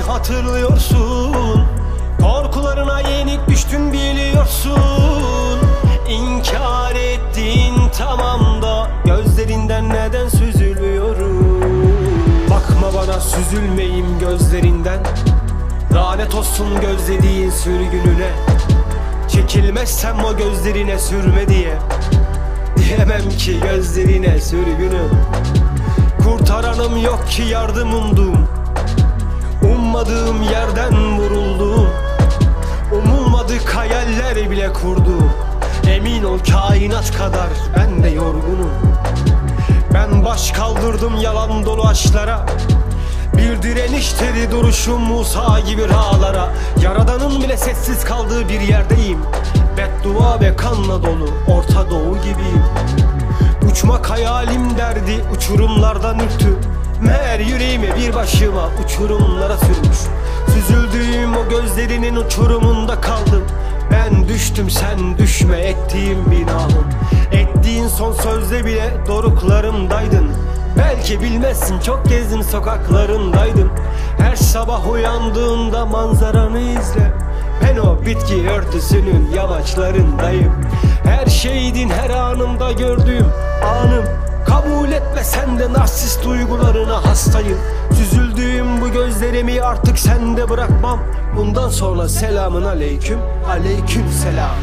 hatırlıyorsun. Korkularına yenik düştün biliyorsun. İnkar ettin tamam da Gözlerinden neden süzülüyorum? Bakma bana süzülmeyim gözlerinden. Lanet olsun gözlediğin sürgününe. Çekilmezsem o gözlerine sürme diye. Diyemem ki gözlerine sürgünüm. Kurtaranım yok ki yardımımdum Ummadığım yerden vuruldum Umulmadık hayaller bile kurdum Emin ol kainat kadar ben de yorgunum. Ben baş kaldırdım yalan dolu aşklara bir direnişteri duruşum Musa gibi rağlara. Yaradanın bile sessiz kaldığı bir yerdeyim. Beddua ve kanla dolu Orta Doğu gibiyim. Uçmak hayalim derdi uçurumlardan ürktü Meğer yüreğimi bir başıma uçurumlara sürmüş. Süzüldüğüm o gözlerinin uçurumunda kaldım. Ben düştüm sen düşme ettiğim binahım Ettiğin son sözde bile doruklarımdaydın. Belki bilmezsin çok gezdim sokaklarındaydım. Her sabah uyandığında manzaranı izle. Ben o bitki örtüsünün yamaçlarındayım. Her şeydin her anımda gördüğüm anım Kabul etmesen de narsist duygularına hastayım. Süzüldüğüm bu gözlerimi artık sende bırakmam. Bundan sonra selamın aleyküm aleyküm selam